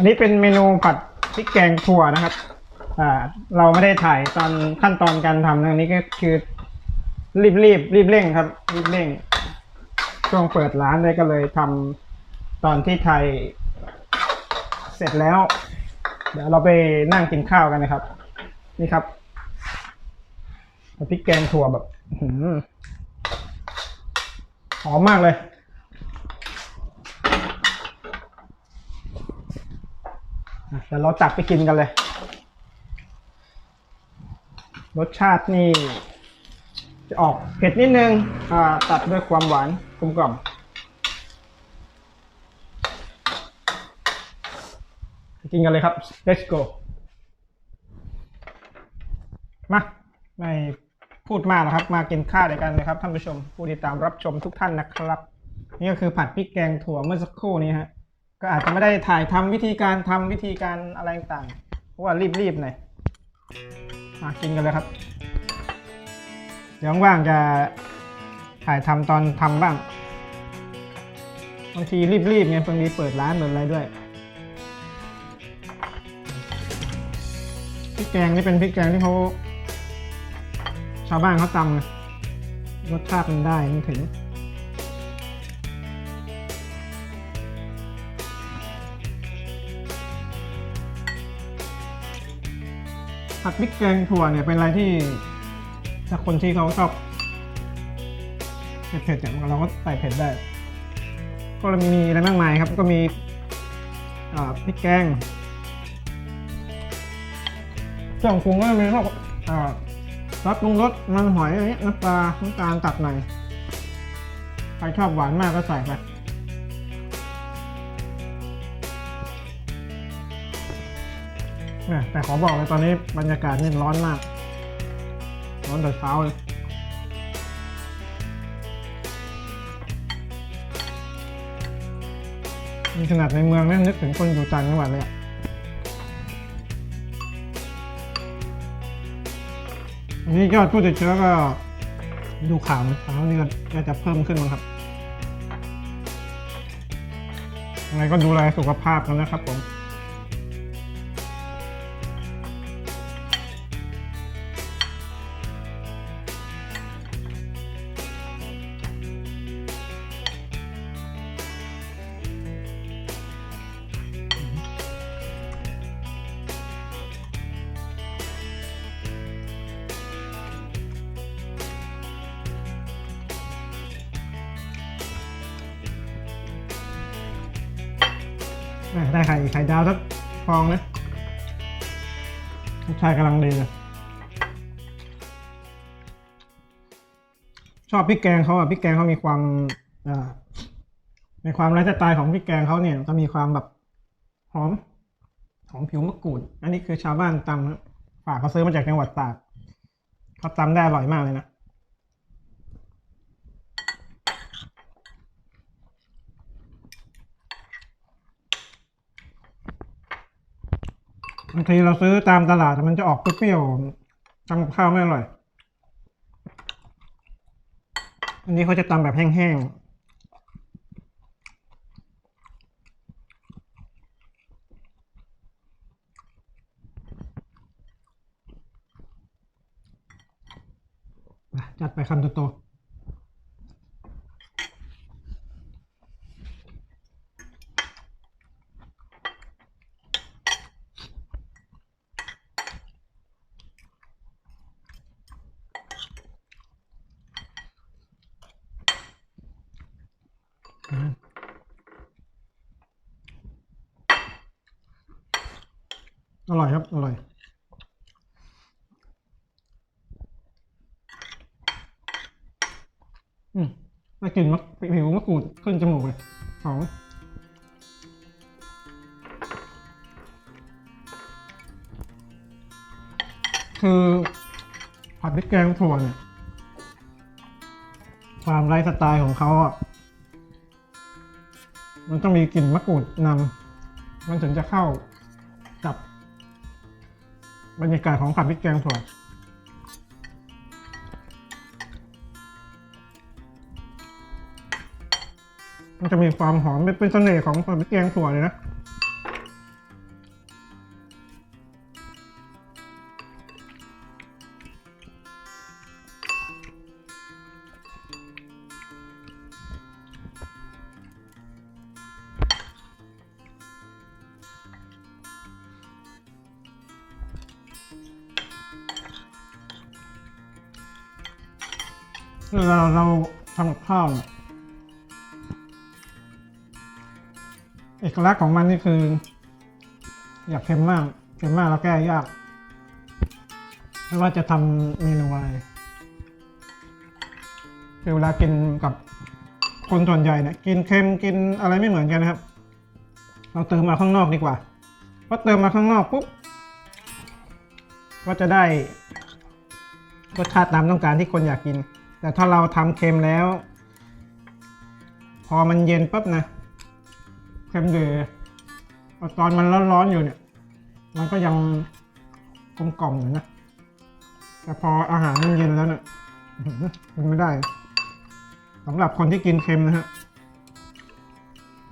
วันนี้เป็นเมนูผัดพริกแกงถั่วนะครับ อ่า เราไม่ได้ถ่ายตอนขั้นตอนการทำนะนี้ก็คือ รีบรีบรีบเร่งครับ รีบเร่ง ช่วงเปิดร้านเลยก็เลยทำตอนที่ไทย เสร็จแล้ว เดี๋ยวเราไปนั่งกินข้าวกันนะครับ นี่ครับผัดพริกแกงถั่วแบบหอมมากเลย อะ เดี๋ยวเราตักไปกินกันเลย รสชาตินี่ จะออกเผ็ดนิดนึง อ่า ตัดด้วยความหวานกลมกล่อมกินกันเลยครับ let's go มาไม่พูดมากนะครับ มากินข้าวด้วยกันนะครับท่านผู้ชม ผู้ติดตามรับชมทุกท่านนะครับ นี่ก็คือผัดพริกแกงถั่วเมื่อสักครู่นี้ฮะ ก็อาจจะไม่ได้ถ่ายทำวิธีการทำวิธีการอะไรต่างเพราะว่ารีบๆหน่อยมากินกันเลยครับ เดี๋ยวว่างจะถ่ายทำตอนทำบ้างบางทีรีบๆไงบางทีเปิดร้านเปิดอะไรด้วยพริกแกงนี่เป็นพริกแกงที่เขาชาวบ้านเขาตำรสชาติมันได้มันถึง ผัดพริกแกงถั่วเนี่ยเป็นอะไรที่ถ้าคนที่เขาชอบเผ็ดๆอย่างเราก็ใส่เผ็ดได้ ก็มีอะไรมากมายครับก็มีอ่าพริกแกงเครื่องปรุงก็จะมีพวกอ่าซอสปรุงรสมันหอยอะไรเงี้ยน้ำปลาน้ำตาลตัดหน่อยใครชอบหวานมากก็ใส่ไป เนี่ยแต่ขอบอกเลยตอนนี้บรรยากาศนี่ร้อนมาก ร้อนแต่เช้าเลยมีขนาดในเมืองนี่นึกถึงคนอยู่ต่างจังหวัดเลยอันนี้ยอดผู้ติดเชื้อก็ดูข่าวข่าวนี่ก็น่าจะเพิ่มขึ้นมั้งครับยังไงก็ดูแลสุขภาพกันนะครับผม อะได้ไข่ไข่ดาวสักฟองนะรสชาติกำลังดีเลยชอบพริกแกงเขาอะพริกแกงเขามีความอ่าในความไลฟ์สไตล์ของพริกแกงเขาเนี่ยก็มีความแบบหอมหอมผิวมะกรูด อันนี้คือชาวบ้านตำนะฝากเขาซื้อมาจากจังหวัดตากเขาตำได้อร่อยมากเลยนะางทีเราซื้อตามตลาดแต่มันจะออกเปรี้ยวๆทำกับข้าวไม่อร่อย อันนี้เขาจะตำแบบแห้งๆจัดไปคำโตๆอืม อร่อยครับ อร่อย อืมได้กลิ่นมะผิวมะกรูดขึ้นจมูกเลยหอมคือผัดพริกแกงถั่วเนี่ย ความไร้สไตล์ของเขาอะ มันต้องมีกลิ่นมะกรูดนำมันถึงจะเข้า บรรยากาศของผัดพริกแกงถั่วมันจะมีความหอมเป็นเป็นเสน่ห์ของผัดพริกแกงถั่วเลยนะ เวลาเราทำกับข้าวเนี่ยเอกลักษณ์ของมันนี่คือ อยากเค็มมากเค็มมากแล้วแก้ยากไม่ว่าจะทำเมนูอะไรคือเวลากินกับคนส่วนใหญ่เนี่ยกินเค็มกินอะไรไม่เหมือนกันนะครับ เราเติมมาข้างนอกดีกว่าพราะเติมมาข้างนอกปุ๊บก็จะได้รสชาติตามต้องการที่คนอยากกิน แต่ถ้าเราทำเค็มแล้ว พอมันเย็นปุ๊บนะเค็มเดือตอนมันร้อนๆอยู่เนี่ย มันก็ยังกลมกล่อมอยู่นะ แต่พออาหารมันเย็นแล้วเนี่ยมันไม่ได้สำหรับคนที่กินเค็มนะฮะ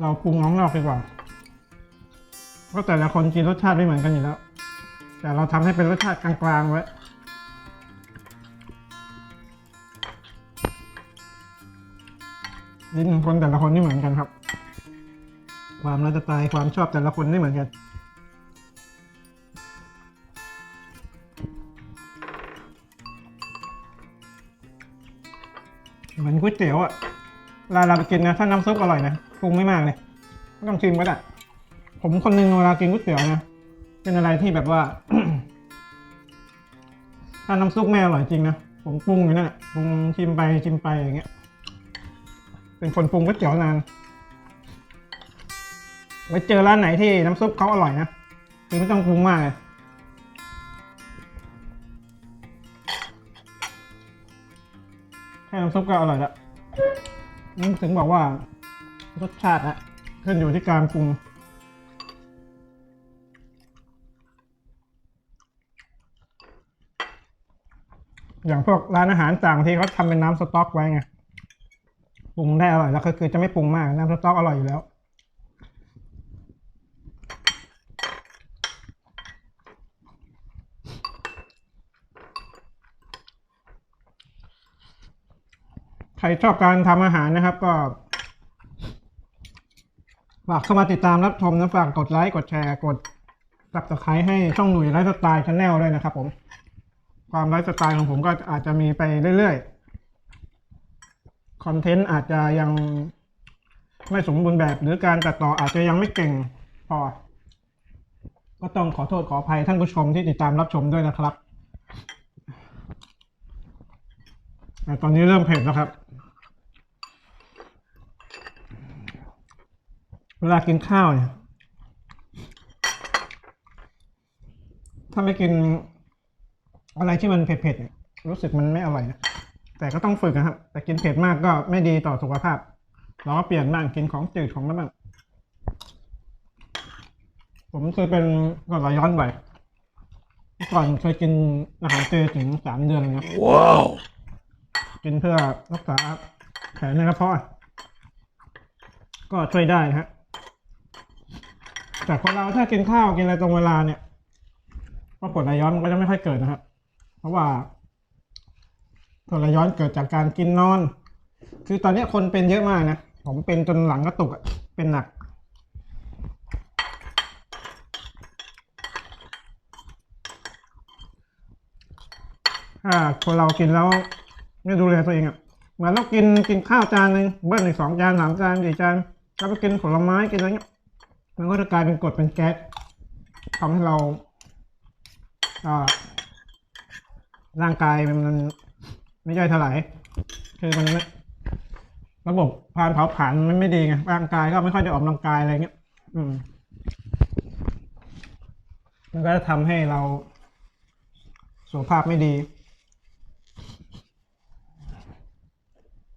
เราปรุงน้องนอกดีกว่า เพราะแต่ละคนกินรสชาติไม่เหมือนกันอยู่แล้ว แต่เราทำให้เป็นรสชาติกลางๆไว้ ลิ้นของคนแต่ละคนไม่เหมือนกันครับ ความรักสไตล์ความชอบแต่ละคนไม่เหมือนกันเหมือนก๋วยเตี๋ยวอะเวลาเราไปกินนะ ถ้าน้ำซุปอร่อยนะปรุงไม่มากเลยไม่ต้องชิมก็ได้ผมคนหนึ่งเวลากินก๋วยเตี๋ยวนะเป็นอะไรที่แบบว่า ถ้าน้ำซุปไม่อร่อยจริงนะผมปรุงอยู่นั่นแหละปรุงชิมไปชิมไปอย่างเงี้ย เป็นคนปรุงก๋วยเตี๋ยวนาน ไว้เจอร้านไหนที่น้ำซุปเขาอร่อยนะคือไม่ต้องปรุงมากเลยแค่น้ำซุปก็อร่อยแล้วนี่ถึงบอกว่ารสชาติอะขึ้นอยู่ที่การปรุงอย่างพวกร้านอาหารต่างที่เขาทำเป็นน้ำสต๊อกไว้ไง ปรุงได้อร่อยแล้วก็คือจะไม่ปรุงมากน้ำสต๊อกอร่อยอยู่แล้ว ใครชอบการทำอาหารนะครับก็ฝากเข้ามาติดตามรับชมนะฝากกดไลค์กดแชร์กด subscribe ให้ช่องหนุ่ยไลฟ์สไตล์ชาแนลด้วยนะครับผม ความไลฟ์สไตล์ของผมก็อาจจะมีไปเรื่อยๆ คอนเทนต์อาจจะยังไม่สมบูรณ์แบบ หรือการตัดต่ออาจจะยังไม่เก่งพอ ก็ต้องขอโทษขออภัยท่านผู้ชมที่ติดตามรับชมด้วยนะครับแต่ตอนนี้เริ่มเผ็ดแล้วครับ เวลากินข้าวเนี่ย ถ้าไม่กินอะไรที่มันเผ็ดๆ รู้สึกมันไม่อร่อยนะ แต่ก็ต้องฝึกนะครับ แต่กินเผ็ดมากก็ไม่ดีต่อสุขภาพ เราก็เปลี่ยนบ้างกินของจืดของน้ำมันผมเคยเป็นก่อนไหลย้อนไปเมื่อก่อนเคยกินอาหารเจถึงสามเดือนเลยนะ Wow. กินเพื่อรักษาแผลในกระเพาะ ก็ช่วยได้นะฮะ แต่คนเราถ้ากินข้าวกินอะไรตรงเวลาเนี่ยก็กรดไหลย้อนมันก็จะไม่ค่อยเกิดนะครับ เพราะว่า กรดไหลย้อนเกิดจากการกินนอน คือตอนนี้คนเป็นเยอะมากนะ ผมเป็นจนหลังกระตุกอะเป็นหนัก ถ้าคนเรากินแล้วไม่ดูแลตัวเองอะ่ะเหมือนเรากินกินข้าวจานหนึ่งเบิ้ลอีกสองจานสามจานสี่จาน แล้วไปกินผลไม้กินอะไรเงี้ย มันก็จะกลายเป็นกรดเป็นแก๊สทำให้เราอ่าร่างกายมัน ไม่ย่อยเท่าไหร่คือมันระบบพานเผาผลาญมันไม่ดีไงร่างกายก็ไม่ค่อยได้ออกกำลังกายอะไรเงี้ย อืม มันก็จะทำให้เราสุขภาพไม่ดี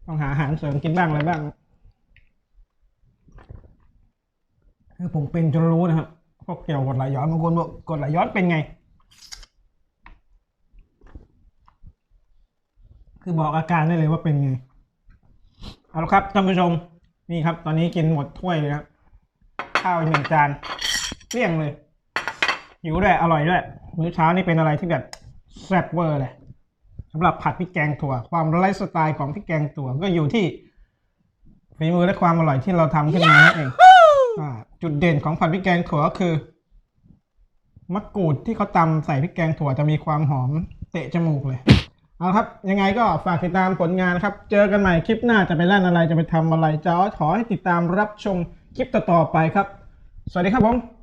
ต้องหาอาหารเสริมกินบ้างอะไรบ้างคือผมเป็นจนรู้นะครับพวกเกี่ยวกดไหลย้อนบางคนบอกกดไหลย้อนเป็นไง คือบอกอาการได้เลยว่าเป็นไง เอาละครับท่านผู้ชม นี่ครับ ตอนนี้กินหมดถ้วยเลยครับ ข้าวหนึ่งจานเกลี้ยงเลย หิวด้วย อร่อยด้วย มื้อเช้านี่เป็นอะไรที่แบบแซ่บเวอร์เลยสำหรับผัดพริกแกงถั่ว ความไลฟ์สไตล์ของพริกแกงถั่วก็อยู่ที่ฝีมือและความอร่อยที่เราทำขึ้นมานั่นเองจุดเด่นของผัดพริกแกงถั่วก็คือมะกรูดที่เขาตำใส่พริกแกงถั่วจะมีความหอมเตะจมูกเลย เอาครับ ยังไงก็ฝากติดตามผลงานครับ เจอกันใหม่คลิปหน้าจะไปเล่นอะไรจะไปทำอะไรจะขอให้ติดตามรับชมคลิปต่อๆไปครับ สวัสดีครับผม